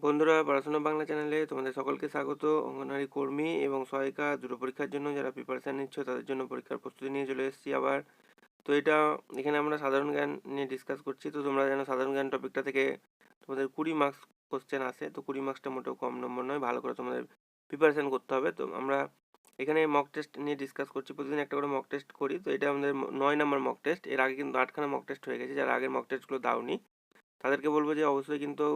বন্ধুরা, পড়াশোনা বাংলা চ্যানেলে তোমাদের সকলকে স্বাগত। অঙ্গনওয়াড়ি কর্মী এবং সহায়িকা দুটো পরীক্ষার জন্য যারা প্রিপারেশান নিচ্ছ, তাদের জন্য পরীক্ষার প্রস্তুতি নিয়ে চলে এসেছি আবার। তো এটা, এখানে আমরা সাধারণ জ্ঞান নিয়ে ডিসকাস করছি। তো তোমরা যেন সাধারণ জ্ঞান টপিকটা থেকে তোমাদের কুড়ি মার্কস কোশ্চেন আসে। তো কুড়ি মার্কসটা মোটেও কম নম্বর নয়, ভালো করে তোমাদের প্রিপারেশান করতে হবে। তো আমরা এখানে মক টেস্ট নিয়ে ডিসকাস করছি। প্রতিদিন একটা করে মক টেস্ট করি। তো এটা আমাদের নয় নম্বর মক টেস্ট এর আগে কিন্তু আটখানা মক টেস্ট হয়ে গেছে। যারা আগের মক টেস্টগুলো দাওনি, তাদেরকে বলব যে অবশ্যই কিন্তু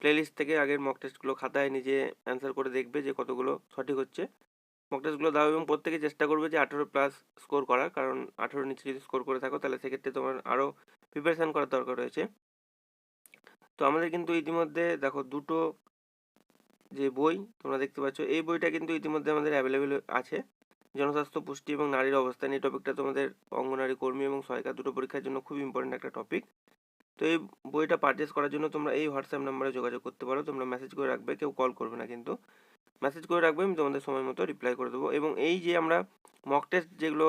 প্লেলিস্ট থেকে আগের মক টেস্টগুলো খাতায় নিজে অ্যান্সার করে দেখবে যে কতগুলো সঠিক হচ্ছে। মক টেস্টগুলো দাও এবং প্রত্যেকে চেষ্টা করবে যে আঠেরো প্লাস স্কোর করার, কারণ আঠেরো নিচে যদি স্কোর করে থাকো তাহলে সেক্ষেত্রে তোমার আরও প্রিপারেশান করার দরকার রয়েছে। তো আমাদের কিন্তু ইতিমধ্যে দেখো দুটো যে বই তোমরা দেখতে পাচ্ছ, এই বইটা কিন্তু ইতিমধ্যে আমাদের অ্যাভেলেবেল আছে। জনস্বাস্থ্য, পুষ্টি এবং নারীর অবস্থান এই টপিকটা তোমাদের অঙ্গনারী কর্মী এবং সহায়িকা দুটো পরীক্ষার জন্য খুব ইম্পর্টেন্ট একটা টপিক তো এই বইটা পারচেস করার জন্য তোমরা এই হোয়াটসঅ্যাপ নাম্বারে যোগাযোগ করতে পারো। তোমরা মেসেজ করে রাখবে, কেউ কল করবে না কিন্তু। মেসেজ করে রাখবে, আমি তোমাদের সময় মতো রিপ্লাই করে দেবো। এবং এই যে আমরা মক টেস্ট যেগুলো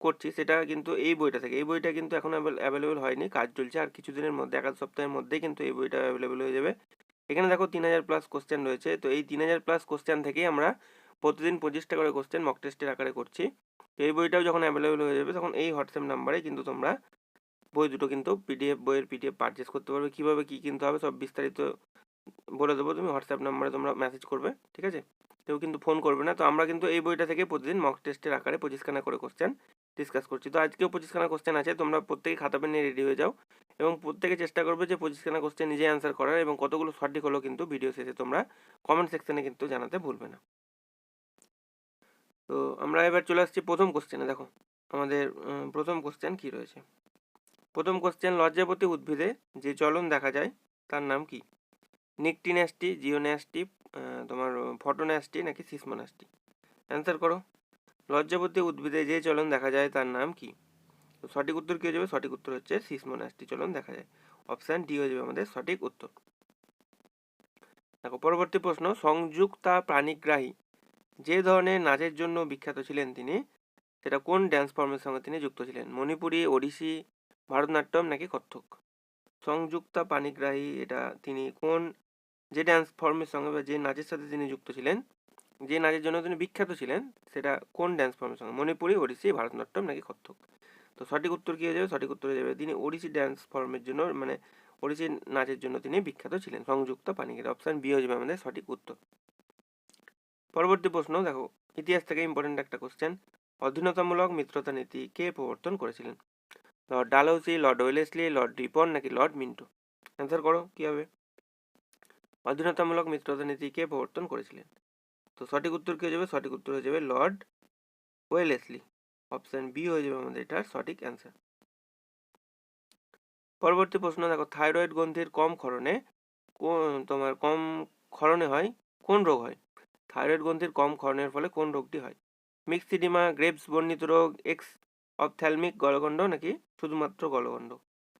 করছি, সেটা কিন্তু এই বইটা থেকে। এই বইটা কিন্তু এখন অ্যাভেলেবেল হয়নি, কাজ চলছে। আর কিছুদিনের মধ্যে, এক সপ্তাহের মধ্যেই কিন্তু এই বইটা অ্যাভেলেবেল হয়ে যাবে। এখানে দেখো তিন হাজার প্লাস কোশ্চেন রয়েছে। তো এই তিন হাজার প্লাস কোশ্চেন থেকেই আমরা প্রতিদিন পঁচিশটা করে কোশ্চেন মক টেস্টের আকারে করছি। তো এই বইটাও যখন অ্যাভেলেবেল হয়ে যাবে, তখন এই হোয়াটসঅ্যাপ নাম্বারে কিন্তু তোমরা বই দুটো কিন্তু পিডিএফ বইয়ের পিডিএফ পারচেস করতে পারবে। কীভাবে কী কিনতে হবে সব বিস্তারিত বলে দেবো। তুমি হোয়াটসঅ্যাপ নাম্বারে তোমরা মেসেজ করবে, ঠিক আছে? কেউ কিন্তু ফোন করবে না। তো আমরা কিন্তু এই বইটা থেকে প্রতিদিন মক টেস্টের আকারে পঁচিশখানা করে কোশ্চেন ডিসকাস করছি। তো আজকেও পঁচিশখানা কোশ্চেন আছে। তোমরা প্রত্যেকে খাতা পেন নিয়ে রেডি হয়ে যাও এবং প্রত্যেকে চেষ্টা করবে যে পঁচিশখানা কোশ্চেন নিজে অ্যান্সার করার এবং কতগুলো সঠিক হলো কিন্তু ভিডিও শেষে তোমরা কমেন্ট সেকশনে কিন্তু জানাতে ভুলবে না। তো আমরা এবার চলে আসছি প্রথম কোশ্চেনে দেখো, আমাদের প্রথম কোশ্চেন কি রয়েছে? প্রথম কোশ্চেন লজ্জাপতি উদ্ভিদে যে চলন দেখা যায়, তার নাম কি? নিকটিন্যাস্টি জিওন্যাস্টি তোমার ফটোন্যাস্টি নাকি সিসমোন্যাস্টি অ্যান্সার করো। লজ্জাপতি উদ্ভিদে যে চলন দেখা যায়, তার নাম কি? সঠিক উত্তর কী হয়ে যাবে? সঠিক উত্তর হচ্ছে সিসমোন্যাস্টি চলন দেখা যায়। অপশান ডি হয়ে যাবে আমাদের সঠিক উত্তর। দেখো, পরবর্তী প্রশ্ন, সংযুক্তা প্রাণীগ্রাহী যে ধরনের নাচের জন্য বিখ্যাত ছিলেন তিনি, সেটা কোন ড্যান্স ফর্মের সঙ্গে তিনি যুক্ত ছিলেন? মণিপুরি, ওড়িশি ভারতনাট্যম নাকি কত্থক? সংযুক্তা পানিগ্রাহী এটা তিনি কোন, যে ড্যান্স ফর্মের সঙ্গে বা যে নাচের সাথে তিনি যুক্ত ছিলেন, যে নাচের জন্য তিনি বিখ্যাত ছিলেন, সেটা কোন ড্যান্স ফর্মের সঙ্গে? মণিপুরি, ওড়িশি, ভারতনাট্যম নাকি কত্থক? তো সঠিক উত্তর কী হয়ে যাবে? সঠিক উত্তর হয়ে যাবে তিনি ওড়িশি ড্যান্স ফর্মের জন্য মানে ওড়িশি নাচের জন্য তিনি বিখ্যাত ছিলেন, সংযুক্ত পানিগ্রাহী। অপশান বি হয়ে যাবে আমাদের সঠিক উত্তর। পরবর্তী প্রশ্ন, দেখো, ইতিহাস থেকে ইম্পর্টেন্ট একটা কোশ্চেন অধীনতামূলক মিত্রতা নীতি কে প্রবর্তন করেছিলেন? Lord Dalhousie Lord Wellesley Lord Ripon নাকি লর্ড মিন্টো অ্যান্সার করো, কী হবে? অধীনতামূলক মিত্রতা নীতি কে প্রবর্তন করেছিলেন। তো সঠিক উত্তর কী হয়ে যাবে? সঠিক উত্তর হয়ে যাবে লর্ড ওয়েলেসলি অপশান বি হয়ে যাবে আমাদের এটার সঠিক অ্যান্সার পরবর্তী প্রশ্ন, দেখো থাইরয়েড গ্রন্থির কম ক্ষরণে তোমার কম ক্ষরণে হয়, কোন রোগ হয়? থাইরয়েড গ্রন্থির কম ক্ষরণের ফলে কোন রোগটি হয়? মিক্সিডিমা গ্রেপস বর্ণিত রোগ এক্স অপথ্যালমিক গলগণ্ড নাকি? শুধুমাত্র গলগণ্ড।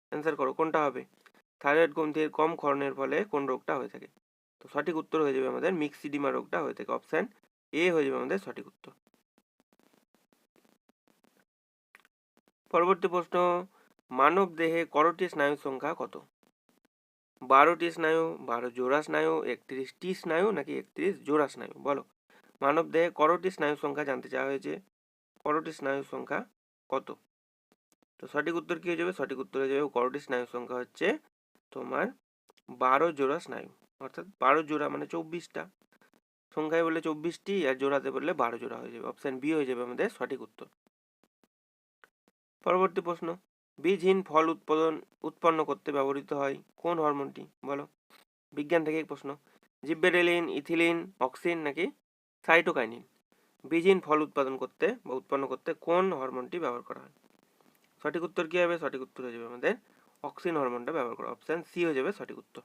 অ্যান্সার করো, কোনটা হবে? থাইরয়েড গ্রন্থির কম ক্ষরণের ফলে কোন রোগটা হয়ে থাকে? তো সঠিক উত্তর হয়ে যাবে আমাদের মিক্সিডিমা রোগটা হয়ে থাকে। অপশান এ হয়ে যাবে আমাদের সঠিক উত্তর। পরবর্তী প্রশ্ন, মানব দেহে করটি স্নায়ুর সংখ্যা কত? বারোটি স্নায়ু, বারো জোড়া স্নায়ু একত্রিশটি স্নায়ু নাকি একত্রিশ জোড়া স্নায়ু? বলো। মানব দেহে করটি স্নায়ুর সংখ্যা জানতে চাওয়া হয়েছে? করটি স্নায়ুর সংখ্যা? কত? তো সঠিক উত্তর কী হয়ে যাবে? সঠিক উত্তর হয়ে যাবে করটি স্নায়ুর সংখ্যা হচ্ছে তোমার বারো জোড়া স্নায়ু। অর্থাৎ বারো জোড়া মানে চব্বিশটা। সংখ্যায় বললে চব্বিশটি আর জোড়াতে বললে বারো জোড়া হয়ে যাবে। অপশান বি হয়ে যাবে আমাদের সঠিক উত্তর। পরবর্তী প্রশ্ন। বীজহীন ফল উৎপাদন, উৎপন্ন করতে ব্যবহৃত হয় কোন হরমোনটি? বলো। বিজ্ঞান থেকে প্রশ্ন। জিব্বেরেলিন, ইথিলিন, অক্সিন নাকি সাইটোকাইনিন? বীজহীন ফল উৎপাদন করতে বা উৎপন্ন করতে কোন হরমোনটি ব্যবহার করা হয়? সঠিক উত্তর কী হবে? সঠিক উত্তর হয়ে যাবে আমাদের অক্সিন হরমোনটা ব্যবহার করা। অপশান সি হয়ে যাবে সঠিক উত্তর।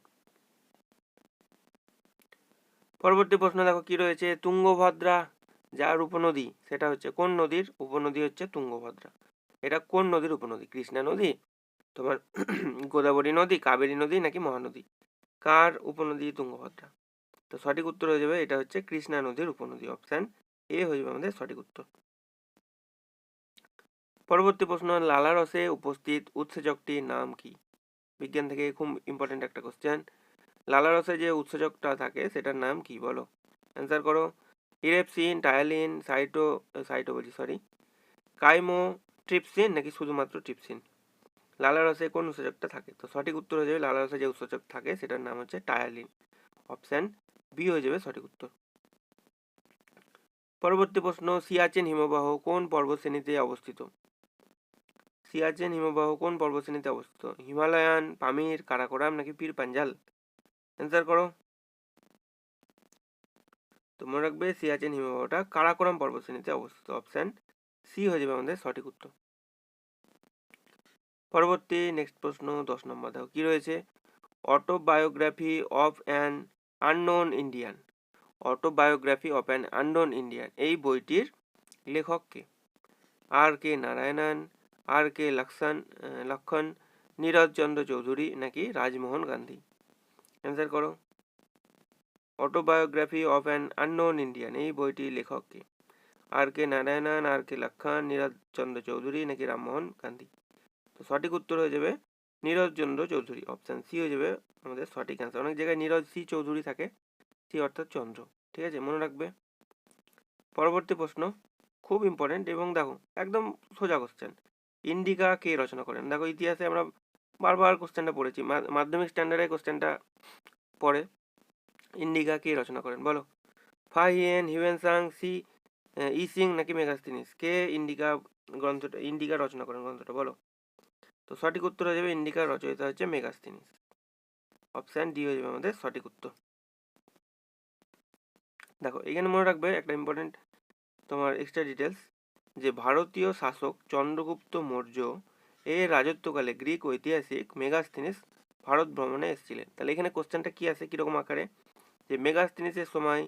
পরবর্তী প্রশ্ন দেখো, কি রয়েছে? তুঙ্গভদ্রা, যার উপনদী? সেটা হচ্ছে কোন নদীর? উপনদী হচ্ছে তুঙ্গভদ্রা। এটা কোন নদীর উপনদী? কৃষ্ণা নদী, তোমার গোদাবরী নদী, কাবেরী নদী নাকি মহানদী? কার উপনদী? তুঙ্গভদ্রা। তো সঠিক উত্তর হয়ে যাবে, এটা হচ্ছে কৃষ্ণা নদীর উপনদী। অপশান এ হয়ে যাবে আমাদের সঠিক উত্তর। পরবর্তী প্রশ্ন, লালা রসে উপস্থিত উৎসেচকটির নাম কি? বিজ্ঞান থেকে খুব ইম্পর্টেন্ট একটা কোশ্চেন লালারসে যে উৎসেচকটা থাকে, সেটার নাম কি বলো? অ্যান্সার করো। ইরেপসিন, টায়ালিন, সাইটো সাইটো বলছি সরি কাইমো ট্রিপসিন নাকি শুধুমাত্র ট্রিপসিন? লালারসে কোন উৎসেচকটা থাকে? তো সঠিক উত্তর হয়ে যাবে লালারসে যে উৎসেচক থাকে, সেটার নাম হচ্ছে টায়ালিন। অপশান বি হয়ে যাবে সঠিক উত্তর। পরবর্তী প্রশ্ন, সিয়াচেন হিমবাহ কোন পর্বতশ্রেণীতে অবস্থিত? সিয়াচেন হিমবাহ কোন পর্বতশ্রেণীতে অবস্থিত? হিমালয়ান, পামির, কারাকোরাম নাকি পীর পাঞ্জাল? অ্যান্সার করো। তো মনে রাখবে সিয়াচেন হিমবাহটা কারাকোরাম পর্বতশ্রেণীতে অবস্থিত। অপশান সি হয়ে যাবে আমাদের সঠিক উত্তর। পরবর্তী নেক্সট প্রশ্ন, দশ নম্বর দেখো, কি রয়েছে? Autobiography of an unknown Indian autobiography of an unknown Indian. এই বইটির লেখক কে? আর কে নারায়ণন, আর কে লক্ষণ লক্ষণ নীরজ চন্দ্র চৌধুরী নাকি রাজমোহন গান্ধী? অ্যান্সার করো। Autobiography of an unknown Indian, এই বইটির লেখক কে? আর কে নারায়ণন, আর কে লক্ষণ নীরজ চন্দ্র চৌধুরী নাকি রামমোহন গান্ধী? তো সঠিক উত্তর হয়ে যাবে নীরজ চন্দ্র চৌধুরী। অপশান সি হয়ে যাবে আমাদের সঠিক অ্যান্সার অনেক জায়গায় নীরজ সি চৌধুরী থাকে। সি অর্থাৎ চন্দ্র। ঠিক আছে? মনে রাখবে? পরবর্তী প্রশ্ন, খুব ইম্পর্টেন্ট এবং দেখো, একদম সোজা কোশ্চেন ইন্ডিকা কে রচনা করেন? দেখো, ইতিহাসে আমরা বারবার কোশ্চেনটা পড়েছি মাধ্যমিক স্ট্যান্ডার্ডে কোশ্চেনটা পড়ে, ইন্ডিকা কে রচনা করেন? বলো। ফাহিয়েন হিউয়েনসাং সি ই সিং নাকি মেগাস্তিনিস? কে ইন্ডিকা গ্রন্থটা, ইন্ডিকা রচনা করেন গ্রন্থটা? বলো। তো সঠিক উত্তর হয়ে যাবে, ইন্ডিকার রচয়িতা হচ্ছে মেগাস্তিনিস। অপশান ডি হয়ে যাবে আমাদের সঠিক উত্তর। দেখো, এখানে মনে রাখবে একটা ইম্পর্টেন্ট তোমার এক্সট্রা ডিটেলস যে ভারতীয় শাসক চন্দ্রগুপ্ত মৌর্য এর রাজত্বকালে গ্রিক ঐতিহাসিক মেগাস্তিনিস ভারত ভ্রমণে এসেছিলেন। তাহলে এখানে কোশ্চেনটা কী আছে কীরকম আকারে? যে মেগাস্তিনিসের সময়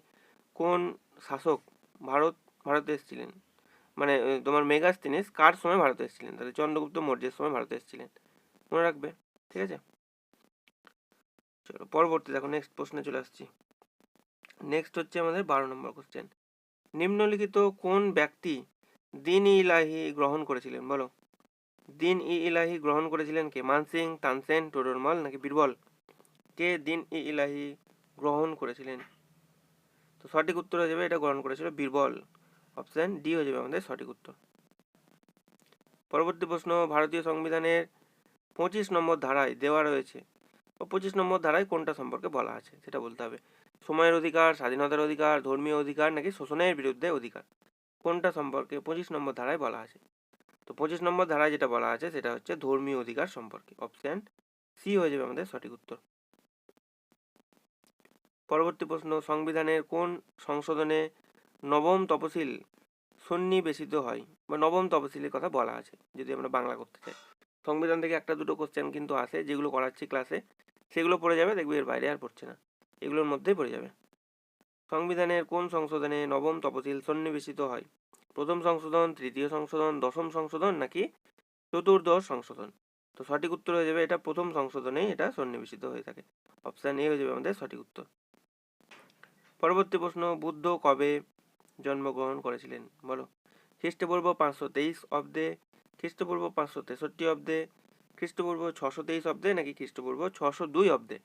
কোন শাসক ভারত, ভারতে এসেছিলেন? মানে তোমার মেগাস্তিনিস কার সময় ভারতে এসেছিলেন? তাহলে চন্দ্রগুপ্ত মৌর্যের সময় ভারতে এসেছিলেন। মনে রাখবে, ঠিক আছে? চলো, পরবর্তী, দেখো নেক্সট প্রশ্নে চলে আসছি। নেক্সট হচ্ছে আমাদের বারো নম্বর কোশ্চেন নিম্নলিখিত কোন ব্যক্তি দিন ইলাহি গ্রহণ করেছিলেন? বলো। দিন ই ইলাহি গ্রহণ করেছিলেন কে? মানসিং তানসেন টোডরমল নাকি বীরবল? কে দিন ই ইলাহি গ্রহণ করেছিলেন? তো সঠিক উত্তর হয়ে যাবে, এটা গ্রহণ করেছিল বীরবল। অপশান ডি হয়ে যাবে আমাদের সঠিক উত্তর। পরবর্তী প্রশ্ন, ভারতীয় সংবিধানের পঁচিশ নম্বর ধারায় দেওয়া রয়েছে। বা পঁচিশ নম্বর ধারায় কোনটা সম্পর্কে বলা আছে? সেটা বলতে হবে। সময়ের অধিকার, স্বাধীনতার অধিকার, ধর্মীয় অধিকার নাকি শোষণের বিরুদ্ধে অধিকার? কোনটা সম্পর্কে পঁচিশ নম্বর ধারায় বলা আছে? তো পঁচিশ নম্বর ধারায় যেটা বলা আছে সেটা হচ্ছে ধর্মীয় অধিকার সম্পর্কে। অপশান সি হয়ে যাবে আমাদের সঠিক উত্তর। পরবর্তী প্রশ্ন, সংবিধানের কোন সংশোধনে নবম তপশিল সন্নিবেশিত হয়? বা নবম তপশিলের কথা বলা আছে, যদি আমরা বাংলা করতে চাই। সংবিধান থেকে একটা দুটো কোশ্চেন কিন্তু আসে, যেগুলো করাচ্ছি ক্লাসে সেগুলো পড়ে যাবে, দেখবে এর বাইরে আর পড়ছে না। এগুলোর মধ্যেই পড়ে যাবে। সংবিধানের কোন সংশোধনে নবম তপশিল সন্নিবেশিত হয়? প্রথম সংশোধন, তৃতীয় সংশোধন, দশম সংশোধন নাকি চতুর্দশ সংশোধন? তো সঠিক উত্তর হয়ে যাবে, এটা প্রথম সংশোধনেই এটা সন্নিবেশিত হয়ে থাকে। অপশান এ হয়ে যাবে আমাদের সঠিক উত্তর। পরবর্তী প্রশ্ন, বুদ্ধ কবে জন্মগ্রহণ করেছিলেন? বলো। খ্রিস্টপূর্ব পাঁচশো তেইশ অব্দে, খ্রিস্টপূর্ব পাঁচশো তেষট্টি অব্দে, খ্রিস্টপূর্ব ছশো তেইশ অব্দে নাকি খ্রিস্টপূর্ব ছশো দুই অব্দে?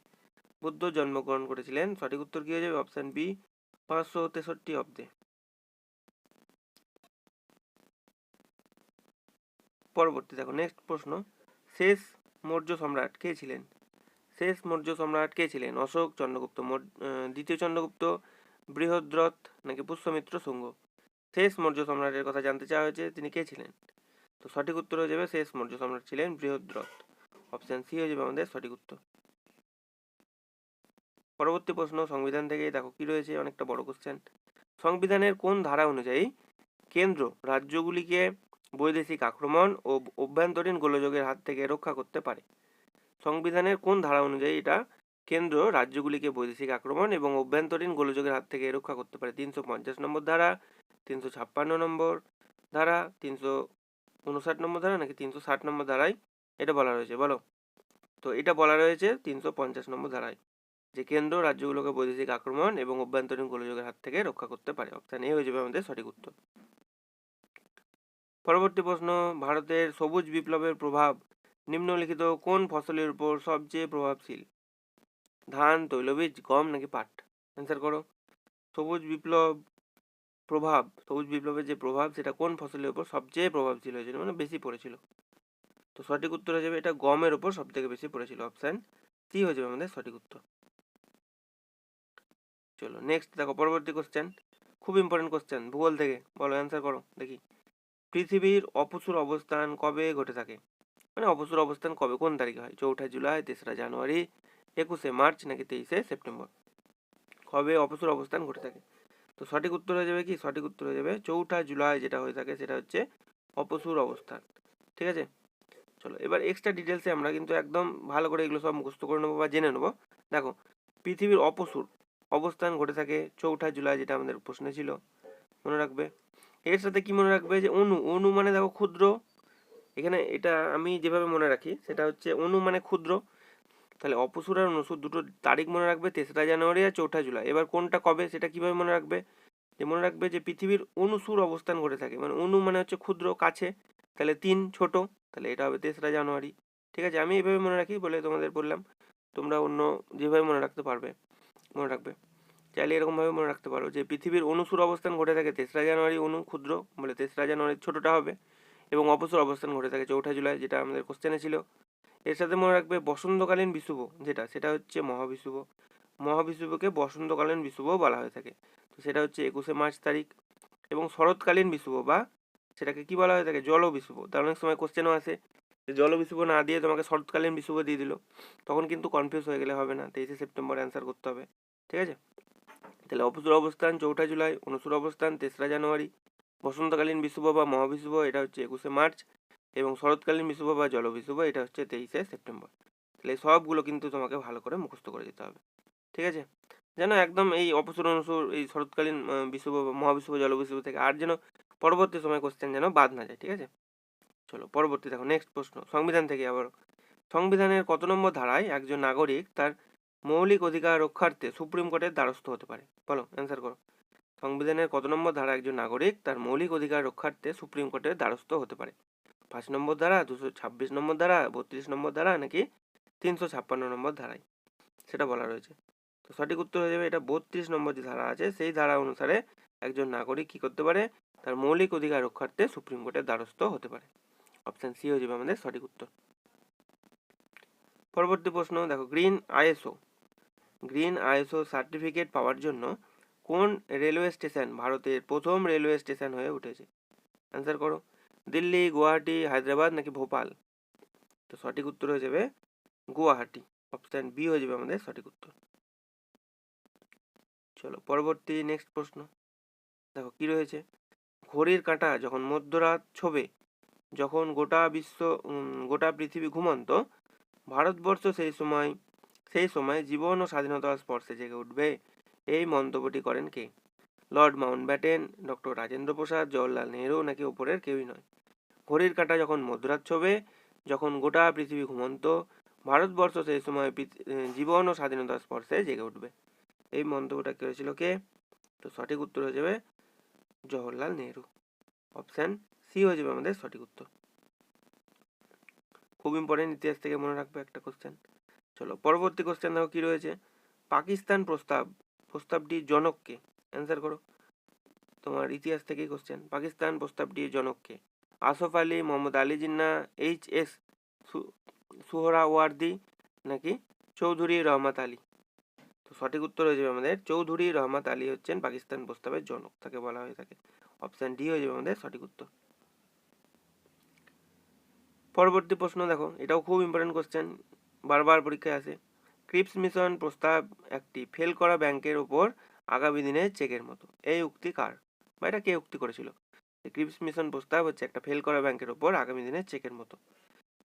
বুদ্ধ জন্মগ্রহণ করেছিলেন। সঠিক উত্তর কি হয়ে যাবে? অপশান বি, পাঁচশো তেষট্টি অব্দে। পরবর্তী দেখো নেক্সট প্রশ্ন। শেষ মৌর্য সম্রাট কে ছিলেন? শেষ মৌর্য সম্রাট কে ছিলেন? অশোক চন্দ্রগুপ্ত দ্বিতীয় চন্দ্রগুপ্ত, বৃহদ্রথ নাকি পুষ্যমিত্র শুঙ্গ? শেষ মৌর্য সম্রাটের কথা জানতে চাওয়া হয়েছে, তিনি কে ছিলেন? তো সঠিক উত্তর হয়ে যাবে, শেষ মৌর্য সম্রাট ছিলেন বৃহদ্রথ। অপশান সি হয়ে যাবে আমাদের সঠিক উত্তর। পরবর্তী প্রশ্ন, সংবিধান থেকে দেখো কি রয়েছে, অনেকটা বড় কোশ্চেন সংবিধানের কোন ধারা অনুযায়ী কেন্দ্র রাজ্যগুলিকে বৈদেশিক আক্রমণ ও অভ্যন্তরীণ গোলযোগের হাত থেকে রক্ষা করতে পারে? সংবিধানের কোন ধারা অনুযায়ী এটা কেন্দ্র রাজ্যগুলিকে বৈদেশিক আক্রমণ এবং অভ্যন্তরীণ গোলযোগের হাত থেকে রক্ষা করতে পারে? তিনশো পঞ্চাশ নম্বর ধারা, তিনশো ছাপ্পান্ন নম্বর ধারা, তিনশো উনষাট নম্বর ধারা নাকি তিনশো ষাট নম্বর ধারায় এটা বলা রয়েছে, বলো? তো এটা বলা রয়েছে তিনশো পঞ্চাশ নম্বর ধারায়। যে কেন্দ্র রাজ্যগুলোকে বৈদেশিক আক্রমণ এবং অভ্যন্তরীণ গোলযোগের হাত থেকে রক্ষা করতে পারে। অপশান এ হয়ে যাবে আমাদের সঠিক উত্তর। পরবর্তী প্রশ্ন, ভারতের সবুজ বিপ্লবের প্রভাব নিম্নলিখিত কোন ফসলের উপর সবচেয়ে প্রভাবশীল? ধান, তৈলবীজ, গম নাকি পাট? অ্যান্সার করো। সবুজ বিপ্লব প্রভাব, সবুজ বিপ্লবের যে প্রভাব, সেটা কোন ফসলের উপর সবচেয়ে প্রভাবশীল হয়েছিল? মানে বেশি পড়েছিল। তো সঠিক উত্তর হয়ে যাবে, এটা গমের উপর সব থেকে বেশি পড়েছিল। অপশান সি হয়ে যাবে আমাদের সঠিক উত্তর। চলো নেক্সট দেখো, পরবর্তী কোশ্চেন খুব ইম্পর্টেন্ট কোশ্চেন ভূগোল থেকে, বলো অ্যান্সার করো, দেখি। পৃথিবীর অপসুর অবস্থান কবে ঘটে থাকে? মানে অপসুর অবস্থান কবে, কোন তারিখে হয়? চৌঠা জুলাই, তেসরা জানুয়ারি, একুশে মার্চ, নাকি তেইশে সেপ্টেম্বর? কবে অপসুর অবস্থান ঘটে থাকে? তো সঠিক উত্তর হয়ে যাবে কি? সঠিক উত্তর হয়ে যাবে চৌঠা জুলাই যেটা হয়ে থাকে, সেটা হচ্ছে অপসুর অবস্থান। ঠিক আছে? চলো, এবার এক্সট্রা ডিটেলসে আমরা কিন্তু একদম ভালো করে এগুলো সব মুখস্থ করে নেব বা জেনে নেব। দেখো, পৃথিবীর অপসুর অবস্থান ঘটে থাকে চৌঠা জুলাই যেটা আমাদের প্রশ্নে ছিল। মনে রাখবে? এর সাথে কি মনে রাখবে যে অনু অনু মানে দেখো ক্ষুদ্র। এখানে এটা আমি যেভাবে মনে রাখি, সেটা হচ্ছে অনু মানে ক্ষুদ্র। তাহলে অপসুর আর অনুসুর দুটো তারিখ মনে রাখবে তেসরা জানুয়ারি আর চৌঠা জুলাই। এবার কোনটা কবে সেটা কীভাবে মনে রাখবে? যে মনে রাখবে যে পৃথিবীর অনুসুর অবস্থান ঘটে থাকে। মানে অনু মানে হচ্ছে ক্ষুদ্র, কাছে। তাহলে তিন, ছোট। তাহলে এটা হবে তেসরা জানুয়ারি। ঠিক আছে? আমি এইভাবে মনে রাখি বলে তোমাদের বললাম। তোমরা অন্য যেভাবে মনে রাখতে পারবে। মনে রাখবে। চাইলে এরকমভাবে মনে রাখতে পারো যে, পৃথিবীর অনুসুর অবস্থান ঘটে থাকে তেসরা জানুয়ারি অনু ক্ষুদ্র, বলে তেসরা জানুয়ারি ছোটোটা হবে এবং অপসুর অবস্থান ঘটে থাকে চৌঠা জুলাই, যেটা আমাদের কোশ্চেনে ছিল। এর সাথে মনে রাখবে বসন্তকালীন বিষুব যেটা, সেটা হচ্ছে মহাবিষুব মহাবিষুবকে বসন্তকালীন বিষুবও বলা হয়ে থাকে। তো সেটা হচ্ছে একুশে মার্চ তারিখ এবং শরৎকালীন বিষুব বা, সেটাকে কি বলা হয়ে থাকে? জল বিষুব তার অনেক সময় কোশ্চেনও আসে। জল বিষুব না দিয়ে তোমাকে শরৎকালীন বিষুব দিয়ে দিল, তখন কিন্তু কনফিউজ হয়ে গেলে হবে না। তেইশে সেপ্টেম্বর অ্যান্সার করতে হবে। ঠিক আছে? তাহলে অপসুর অবস্থান, চৌঠা জুলাই, অনুসুর অবস্থান, তেসরা জানুয়ারি, বসন্তকালীন বিষুব বা মহাবিষুব এটা হচ্ছে একুশে মার্চ, এবং শরৎকালীন বিষুব বা জলবিষুব এটা হচ্ছে তেইশে সেপ্টেম্বর। তাহলে সবগুলো কিন্তু তোমাকে ভালো করে মুখস্থ করে দিতে হবে। ঠিক আছে? যেন একদম এই অপসুর অনুসুর, এই শরৎকালীন বিষুব বা মহাবিষুব জলবিষুব থেকে আর যেন পরবর্তী সময় কোশ্চেন যেন বাদ না যায়। ঠিক আছে? চলো পরবর্তী দেখো নেক্সট প্রশ্ন। সংবিধান থেকে আবার। সংবিধানের কত নম্বর ধারায় একজন নাগরিক তার মৌলিক অধিকার রক্ষার্থে সুপ্রিম কোর্টের দ্বারস্থ হতে পারে? বলো অ্যান্সার করো। সংবিধানের কত নম্বর ধারা একজন নাগরিক তার মৌলিক অধিকার রক্ষার্থে সুপ্রিম কোর্টের দ্বারস্থ হতে পারে? পাঁচ নম্বর ধারা, দুশো ছাব্বিশ নম্বর ধারা, বত্রিশ নম্বর ধারা নাকি তিনশো ছাপ্পান্ন নম্বর ধারায়? সেটা বলা রয়েছে। তো সঠিক উত্তর হয়ে যাবে, এটা বত্রিশ নম্বর যে ধারা আছে, সেই ধারা অনুসারে একজন নাগরিক কী করতে পারে? তার মৌলিক অধিকার রক্ষার্থে সুপ্রিম কোর্টের দ্বারস্থ হতে পারে। অপশান সি হয়ে যাবে আমাদের সঠিক উত্তর। পরবর্তী প্রশ্ন, দেখো green ISO green ISO certificate পাওয়ার জন্য কোন রেলওয়ে স্টেশন ভারতের প্রথম রেলওয়ে স্টেশন হয়ে উঠেছে? অ্যান্সার করো। দিল্লি, গুয়াহাটি, হায়দ্রাবাদ নাকি ভোপাল? তো সঠিক উত্তর হয়ে যাবে গুয়াহাটি। অপশান বি হয়ে যাবে আমাদের সঠিক উত্তর। চলো, পরবর্তী নেক্সট প্রশ্ন। দেখো, কি রয়েছে? ঘড়ির কাঁটা যখন মধ্যরাত ছোবে যখন গোটা বিশ্ব গোটা পৃথিবী ঘুমন্ত, ভারতবর্ষ সেই সময় সেই সময় জীবন ও স্বাধীনতার স্পর্শে জেগে উঠবে। এই মন্তব্যটি করেন কে? Lord Mountbatten doctor Rajendra Prasad, Jawaharlal Nehru নাকি ওপরের কেউই নয়। ঘড়ির কাঁটা যখন মধ্যরাত ছবে, যখন গোটা পৃথিবী ঘুমন্ত, ভারতবর্ষ সেই সময় জীবন ও স্বাধীনতার স্পর্শে জেগে উঠবে। এই মন্তব্যটা করেছিল কে? তো সঠিক উত্তর হয়ে যাবে জওহরলাল নেহরু। অপশান সি হয়ে যাবে আমাদের? সঠিক উত্তর। খুব ইম্পর্টেন্ট ইতিহাস থেকে মনে রাখবে একটা কোশ্চেন চলো, পরবর্তী কোশ্চেন দেখো কি রয়েছে? পাকিস্তান প্রস্তাব, প্রস্তাবটি জনককে অ্যান্সার করো। তোমার ইতিহাস থেকেই কোশ্চেন পাকিস্তান প্রস্তাবটি জনককে। আসফ আলী, মোহাম্মদ আলী জিন্না এইচ এস সুহরাওয়ার্দি নাকি চৌধুরী রহমত আলী? তো সঠিক উত্তর হয়ে যাবে আমাদের, চৌধুরী রহমত আলী হচ্ছেন পাকিস্তান প্রস্তাবের জনক, তাকে বলা হয়ে থাকে। অপশান ডি হয়ে যাবে আমাদের সঠিক উত্তর। পরবর্তী প্রশ্ন দেখো, এটাও খুব ইম্পর্টেন্ট কোশ্চেন বারবার পরীক্ষায় আসে। ক্রিপস মিশন প্রস্তাব একটি ফেল করা ব্যাংকের ওপর আগামী দিনে চেকের মতো। এই উক্তি কার? বা এটা কে উক্তি করেছিল? ক্রিপস মিশন প্রস্তাব হচ্ছে একটা ফেল করা ব্যাংকের ওপর আগামী দিনে চেকের মতো।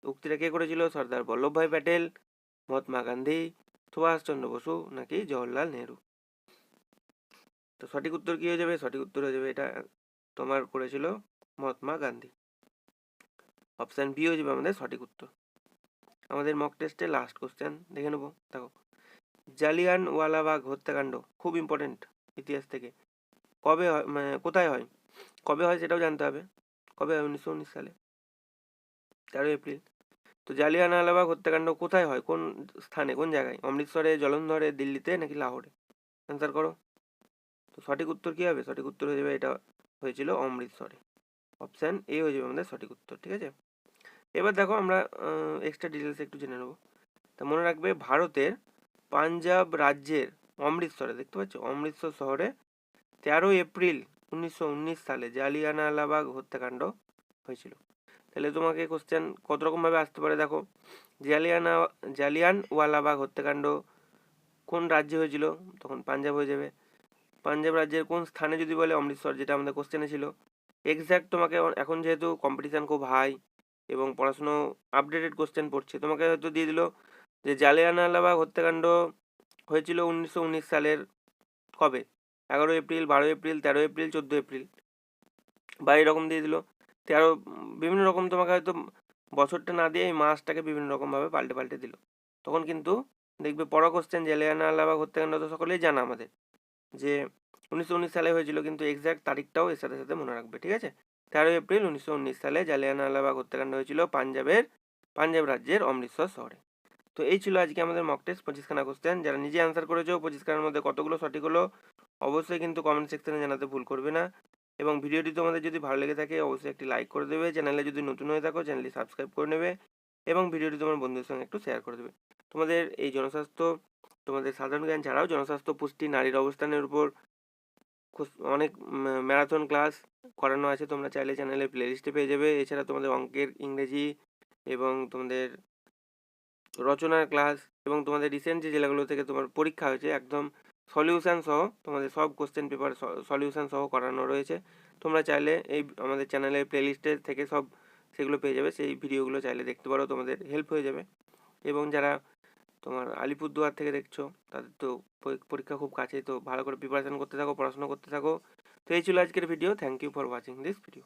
উক্তিটা কে করেছিল? সর্দার বল্লভভাই প্যাটেল, মহাত্মা গান্ধী সুভাষচন্দ্র বসু নাকি জওহরলাল নেহরু? তো সঠিক উত্তর কি হয়ে যাবে? সঠিক উত্তর হয়ে যাবে এটা তোমার করেছিল মহাত্মা গান্ধী। অপশান বি হয়ে যাবে আমাদের সঠিক উত্তর। আমাদের মক টেস্টে লাস্ট কোশ্চেন দেখে নেব। দেখো জালিয়ান ওয়ালাবাগ হত্যাকাণ্ড খুব ইম্পর্টেন্ট ইতিহাস থেকে। কবে হয় মানে কোথায় হয়? কবে হয় সেটাও জানতে হবে। কবে হয়? উনিশশো উনিশ সালে। তেরোই এপ্রিল। তো জালিয়ানওয়ালাবাগ হত্যাকাণ্ড কোথায় হয়? কোন স্থানে? কোন জায়গায়? অমৃতসরে, জলন্ধরে, দিল্লিতে নাকি লাহোরে? অ্যান্সার করো। তো সঠিক উত্তর কী হবে? সঠিক উত্তর হয়ে যাবে, এটা হয়েছিল অমৃতসরে। অপশান এ হয়ে যাবে আমাদের সঠিক উত্তর, ঠিক আছে? এবার দেখো আমরা এক্সট্রা ডিটেলস একটু জেনে নেব। তা মনে রাখবে ভারতের পাঞ্জাব রাজ্যের অমৃতসরে, দেখতে পাচ্ছ? অমৃতসর শহরে তেরোই এপ্রিল উনিশশো উনিশ সালে জালিয়ানওয়ালাবাগ হত্যাকাণ্ড হয়েছিল। তাহলে তোমাকে কোশ্চেন কত রকমভাবে আসতে পারে দেখো? জালিয়ানা, জালিয়ানওয়ালাবাগ হত্যাকাণ্ড কোন রাজ্যে হয়েছিল? তখন পাঞ্জাব হয়ে যাবে। পাঞ্জাব রাজ্যের কোন স্থানে যদি বলে অমৃতসর, যেটা আমাদের কোশ্চেনে ছিল। এক্স্যাক্ট তোমাকে এখন যেহেতু কম্পিটিশান খুব হাই এবং পড়াশুনো আপডেটেড কোশ্চেন পড়ছে, তোমাকে হয়তো দিয়ে দিল যে জালিয়ানওয়ালাবাগ হত্যাকাণ্ড হয়েছিল উনিশশো উনিশ সালের কবে? এগারো এপ্রিল, বারো এপ্রিল, তেরো এপ্রিল, চোদ্দ এপ্রিল। বা এরকম দিয়ে দিল। তেরো, বিভিন্ন রকম তোমাকে হয়তো বছরটা না দিয়ে এই মাসটাকে বিভিন্ন রকমভাবে পাল্টে পাল্টে দিল। তখন কিন্তু দেখবে পড়া কোশ্চেন জালিয়ানওয়ালাবাগ হত্যাকাণ্ড তো সকলেই জানা আমাদের যে উনিশশো উনিশ সালে হয়েছিল, কিন্তু এক্স্যাক্ট তারিখটাও এর সাথে সাথে মনে রাখবে, ঠিক আছে? তেরো এপ্রিল উনিশশো উনিশ সালে জালিয়ানওয়ালাবাগ হত্যাকাণ্ড হয়েছিল পাঞ্জাবের, পাঞ্জাব রাজ্যের অমৃতসর শহরে। তো এই ছিল আজকে আমাদের মক টেস্ট পঁচিশখানা কোশ্চেন যারা নিজে অ্যান্সার করেছ, পঁচিশখানার মধ্যে কতগুলো সঠিক হলো, অবশ্যই কিন্তু কমেন্ট সেকশনে জানাতে ভুল করবে না। এবং ভিডিওটি তোমাদের যদি ভালো লেগে থাকে, অবশ্যই একটি লাইক করে দেবে। চ্যানেলে যদি নতুন হয়ে থাকো, চ্যানেলটি সাবস্ক্রাইব করে নেবে এবং ভিডিওটি তোমার বন্ধুদের সঙ্গে একটু শেয়ার করে দেবে। তোমাদের এই জনস্বাস্থ্য, তোমাদের সাধারণ জ্ঞান ছাড়াও জনস্বাস্থ্য পুষ্টি, নারীর অবস্থানের উপর অনেক ম্যারাথন ক্লাস করানো আছে। তোমরা চাইলে চ্যানেলে প্লেলিস্টে পেয়ে যাবে। এছাড়া তোমাদের অঙ্কের ইংরেজি এবং তোমাদের রচনার ক্লাস এবং তোমাদের রিসেন্ট যে জেলাগুলো থেকে তোমার পরীক্ষা হয়েছে, একদম সলিউশান সহ তোমাদের সব কোশ্চেন পেপার সলিউশন সহ করানো রয়েছে। তোমরা চাইলে এই আমাদের চ্যানেলের প্লেলিস্টে থেকে সব সেগুলো পেয়ে যাবে। সেই ভিডিওগুলো চাইলে দেখতে পারো। তোমাদের হেল্প হয়ে যাবে। এবং যারা তোমার আলিপুরদুয়ার থেকে দেখছ। তাদের তো পরীক্ষা খুব কাছেই, তো ভালো করে প্রিপারেশন করতে থাকো, পড়াশোনা করতে থাকো। তো এই ছিল আজকের video thank you for watching this video